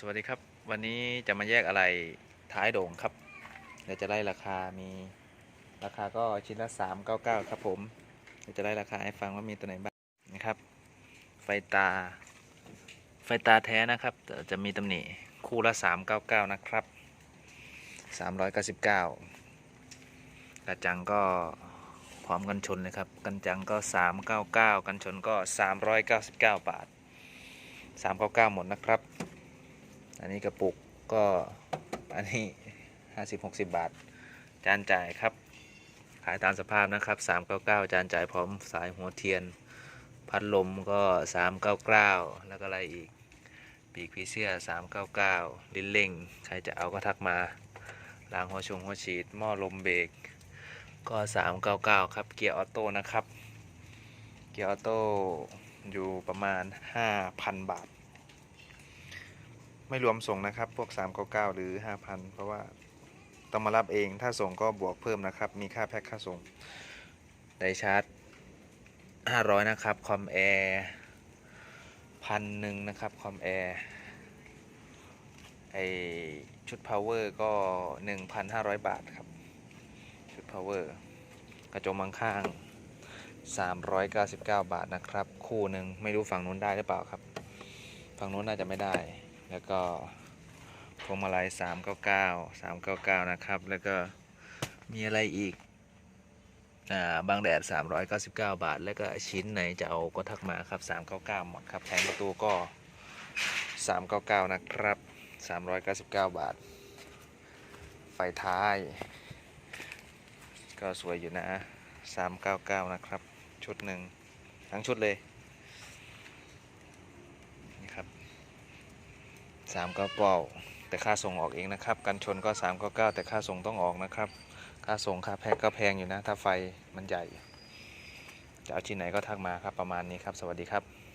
สวัสดีครับ วันนี้จะมาแยกอะไรท้ายโด่งครับ เดี๋ยวจะไล่ราคามีราคาก็ชิ้นละ 399 ครับผม เดี๋ยวจะไล่ราคาให้ฟังว่ามีตัวไหนบ้างนะครับ ไฟตา ไฟตาแท้นะครับ จะมีตำหนิคู่ละ 399 นะครับ 399กระจังก็พร้อมกันชนเลยครับ กันจังก็ 399 กันชนก็ 399 บาท 399 หมดนะครับ อันนี้กระปุกก็อันนี้50-60บาท จานจ่ายครับ ขายตามสภาพนะครับ399จานจ่ายพร้อมสายหัวเทียน พัดลมก็399แล้วก็อะไรอีก ปีกผีเสื้อ399ลิ้นเล่ง ใครจะเอาก็ทักมาล้างหัวชงหัวฉีด หม้อลมเบรกก็399ครับ เกียร์ออโต้นะครับ เกียร์ออโต้อยู่ประมาณ5,000บาท ไม่รวมส่งนะครับพวก 399 หรือ 5,000 เพราะว่าต้องมารับเองถ้าส่งก็บวกเพิ่มนะครับ มีค่าแพ็คค่าส่งได้ชาร์จ 500 นะครับคอมแอร์พันหนึ่งนะครับคอมแอร์ไอชุด power ก็ 1,500 บาทครับ ชุด power กระจกมังข้าง 399 บาทนะครับ คู่หนึ่งไม่รู้ฝั่งนู้นได้หรือเปล่าครับ ฝั่งนู้นน่าจะไม่ได้ แล้วก็พวงมาลัย 399 399 นะครับ แล้วก็มีอะไรอีกอ่าบางแดด 399 บาท แล้วก็ชิ้นไหนจะเอาก็ทักมาครับ 399 หมดครับแผงประตูก็ 399 นะครับ 399 บาท ไฟท้าย ก็สวยอยู่นะ 399 นะครับ ชุดหนึ่งทั้งชุดเลย นี่ครับ 399แต่ค่าส่งออกเองนะครับ กันชนก็399แต่ค่าส่งต้องออกนะครับ ค่าส่งค่าแพ็คก็แพงอยู่นะ ถ้าไฟมันใหญ่ จะเอาชิ้นไหนก็ทักมาครับประมาณนี้ครับ สวัสดีครับ